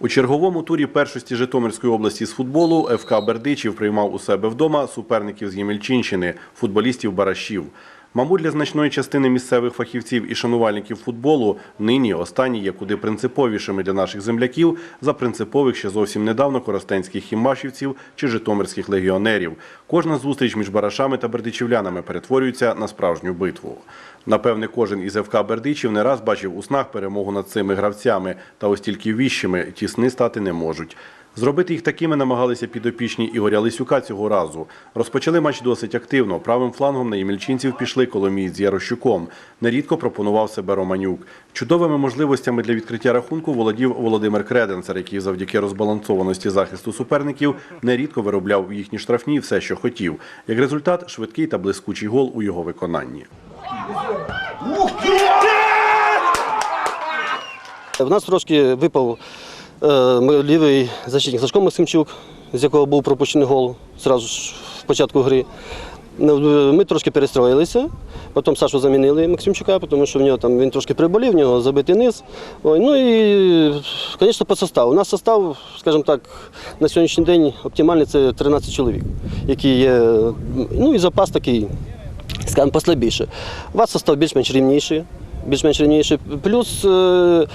У черговому турі першості Житомирської області з футболу ФК Бердичів приймав у себе вдома суперників з Ємельчинщини, футболістів Барашів. Мабуть, для значної частини місцевих фахівців і шанувальників футболу нині останні є куди принциповішими для наших земляків за принципових ще зовсім недавно коростенських хімашівців чи житомирських легіонерів. Кожна зустріч між барашами та бердичівлянами перетворюється на справжню битву. Напевне, кожен із ФК Бердичів не раз бачив у снах перемогу над цими гравцями, та ось тільки віщими ті сни стати не можуть. Зробити їх такими намагалися підопічні Ігоря Лисюка цього разу. Розпочали матч досить активно. Правим флангом на ємельчинців пішли Коломієць з Ярощуком. Нерідко пропонував себе Романюк. Чудовими можливостями для відкриття рахунку володів Володимир Креденцер, який завдяки розбалансованості захисту суперників нерідко виробляв в їхні штрафні все, що хотів. Як результат, швидкий та блискучий гол у його виконанні. В нас трошки випав лівий защитник Сашко Максимчук, з якого був пропущений гол зразу ж в початку гри. Ну, Ми трошки перестроїлися, потім Сашу замінили Максимчука, тому що в нього там він трошки приболів, в нього забитий низ. Ой, ну і, звісно, по составу. У нас состав, скажімо так, на сьогоднішній день оптимальний це 13 чоловік, які є. Ну і запас такий, скажімо, послабіше. У вас состав більш-менш рівніший, більш-менш рівніший. Плюс е,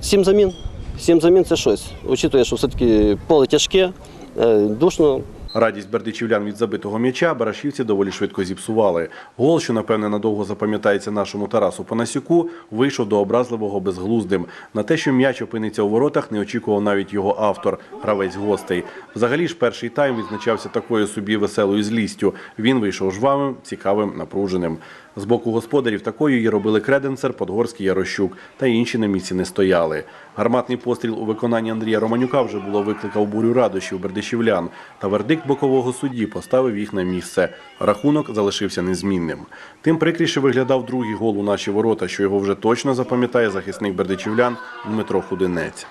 сім замін. Сім замін це щось. Учитує, що все-таки поле тяжке, е, душно. Радість бердичівлян від забитого м'яча барашівці доволі швидко зіпсували. Гол, що напевне надовго запам'ятається нашому Тарасу Панасюку, вийшов до образливого безглуздим. На те, що м'яч опиниться у воротах, не очікував навіть його автор, гравець гостей. Взагалі ж перший тайм відзначався такою собі веселою злістю. Він вийшов жвавим, цікавим, напруженим. З боку господарів такою її робили Креденцер, Подгорський Ярощук та інші на місці не стояли. Гарматний постріл у виконанні Андрія Романюка вже було викликав бурю радощів бердичівлян. Та вердикт бокового судді поставив їх на місце. Рахунок залишився незмінним. Тим прикріше виглядав другий гол у наші ворота, що його вже точно запам'ятає захисник бердичівлян Дмитро Худинець.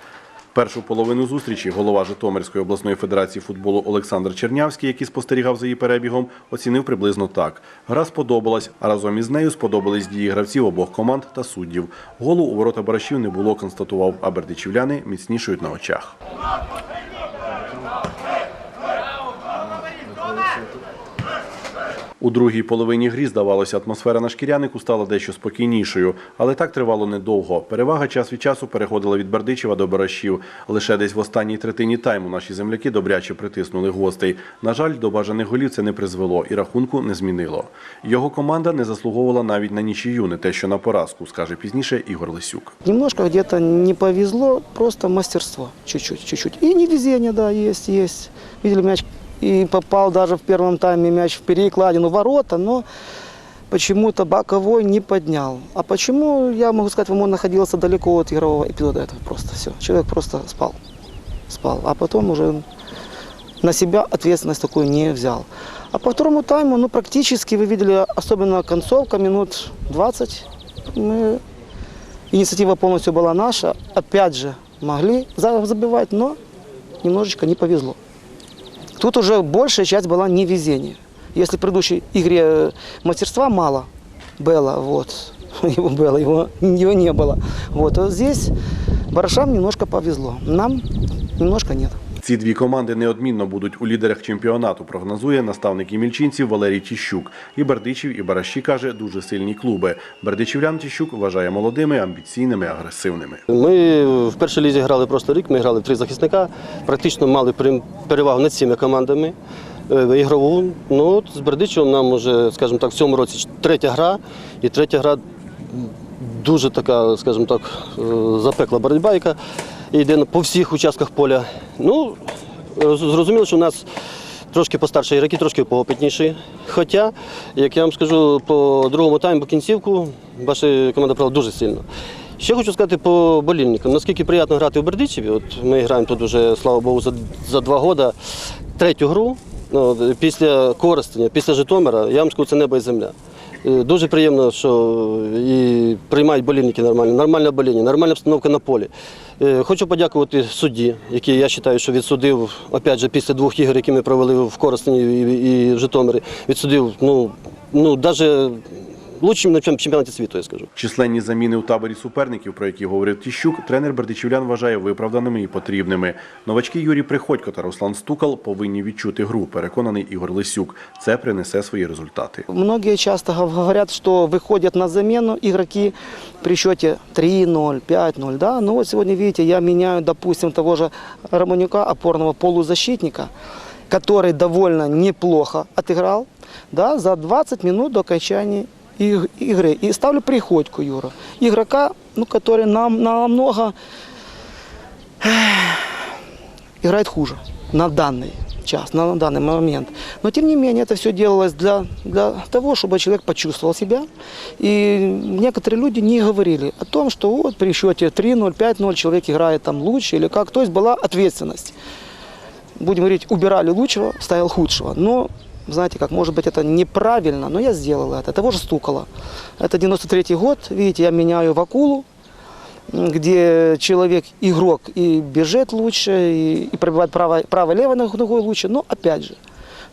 Першу половину зустрічі голова Житомирської обласної федерації футболу Олександр Чернявський, який спостерігав за її перебігом, оцінив приблизно так: гра сподобалась, а разом із нею сподобались дії гравців обох команд та суддів. Голу у ворота барашів не було, констатував, а бердичівляни міцнішують на очах. У другій половині грі, здавалося, атмосфера на шкірянику стала дещо спокійнішою, але так тривало недовго. Перевага час від часу переходила від Бердичева до Барашів. Лише десь в останній третині тайму наші земляки добряче притиснули гостей. На жаль, до бажаних голів це не призвело і рахунку не змінило. Його команда не заслуговувала навіть на нічию, не те, що на поразку, скаже пізніше Ігор Лисюк. Немножко где-то не повезло, просто мастерство чуть-чуть, чуть-чуть. И невезение, да, есть, есть. Видели мяч и попал даже в первом тайме мяч в перекладину ворота, но почему-то боковой не поднял. А почему, я могу сказать, он находился далеко от игрового эпизода. Это просто все. Человек просто спал. Спал. А потом уже на себя ответственность такую не взял. А по второму тайму, ну, практически, вы видели, особенно концовка, минут 20, мы Инициатива полностью была наша. Опять же, могли за- забивать, но немножечко не повезло. Тут уже большая часть была невезение. Если в предыдущей игре э, мастерства мало было, вот, его было, его, его не было. Вот, а здесь барашам немножко повезло. Нам немножко нет. Ці дві команди неодмінно будуть у лідерах чемпіонату, прогнозує наставник імільчинців Валерій Тіщук. І Бердичів, і Бараші каже, дуже сильні клуби. Бердичівлян Тіщук вважає молодими, амбіційними, агресивними. Ми в першій лізі грали просто рік, ми грали три захисника, практично мали перевагу над цими командами. е, Ігрову. Ну, от з Бердичевом нам вже, скажімо так, в цьому році третя гра, і третя гра дуже така, скажімо так, е, запекла боротьба, яка йде по всіх участках поля. Ну, зрозуміло, що у нас трошки постарші ігроки, трошки поопитніші. Хоча, як я вам скажу, по другому тайму, по кінцівку, ваша команда грала дуже сильно. Ще хочу сказати по болільникам. Наскільки приємно грати в Бердичеві. От ми граємо тут вже, слава Богу, за, за два роки третю гру. Ну, після Коростеня, після Житомира, я вам скажу, це небо і земля. Е, Дуже приємно, що і приймають болівники нормально, нормальне боління, нормальна обстановка на полі. Е, Хочу подякувати судді, який я вважаю, що відсудив, опять же, після двох ігор, які ми провели в Коростені і в Житомирі, відсудив, ну, ну, навіть лучшим на чемпіонаті світу, я скажу. Численні заміни у таборі суперників, про які говорив Тіщук, тренер бердичівлян вважає виправданими і потрібними. Новачки Юрій Приходько та Руслан Стукал повинні відчути гру, переконаний Ігор Лисюк. Це принесе свої результати. Многие часто гов- говорят, что выходят на замену игроки при счете 3-0, 5-0. Да? Ну вот сегодня, видите, я меняю, допустим, того же Романюка, опорного полузащитника, который довольно неплохо отыграл да, за 20 минут до окончания иг- игры. И ставлю Приходько Юра. Игрока, ну, который нам намного играет хуже на данный час, на данный момент. Но тем не менее это все делалось для, для того, чтобы человек почувствовал себя. И некоторые люди не говорили о том, что вот при счете 3-0, 5-0 человек играет там лучше или как. То есть была ответственность. Будем говорить, убирали лучшего, ставил худшего. Но знаете, как может быть это неправильно, но я сделал это. Того же стукало. Это 93 год, видите, я меняю в акулу, где человек игрок и бежит лучше, и, и пробивает право, право-лево ногой лучше, но опять же.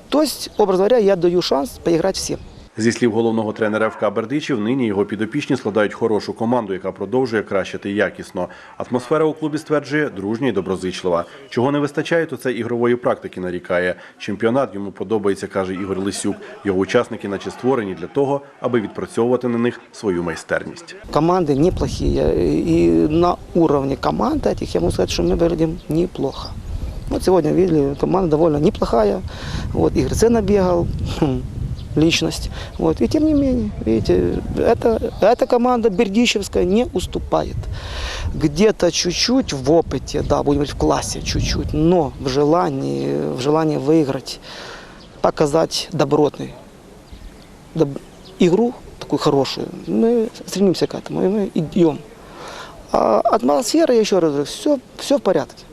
То есть, образно говоря, я даю шанс поиграть всем. Зі слів головного тренера ФК Бердичів, нині його підопічні складають хорошу команду, яка продовжує кращити якісно. Атмосфера у клубі стверджує дружня і доброзичлива. Чого не вистачає, то це ігрової практики нарікає. Чемпіонат йому подобається, каже Ігор Лисюк. Його учасники, наче створені для того, аби відпрацьовувати на них свою майстерність. Команды неплохие. И на уровне команд этих я могу сказать, что мы выглядим неплохо. Вот сегодня видели, команда довольно неплохая. Вот Игорь Цена бегал, хм, Личность. Вот. И тем не менее, видите, это, эта команда Бердичевская не уступает. Где-то чуть-чуть в опыте, да, будем говорить, в классе чуть-чуть, но в желании, в желании выиграть, показать добротный доб- игру такую хорошую, мы стремимся к этому, и мы идем. А атмосфера, еще раз говорю, все, все в порядке.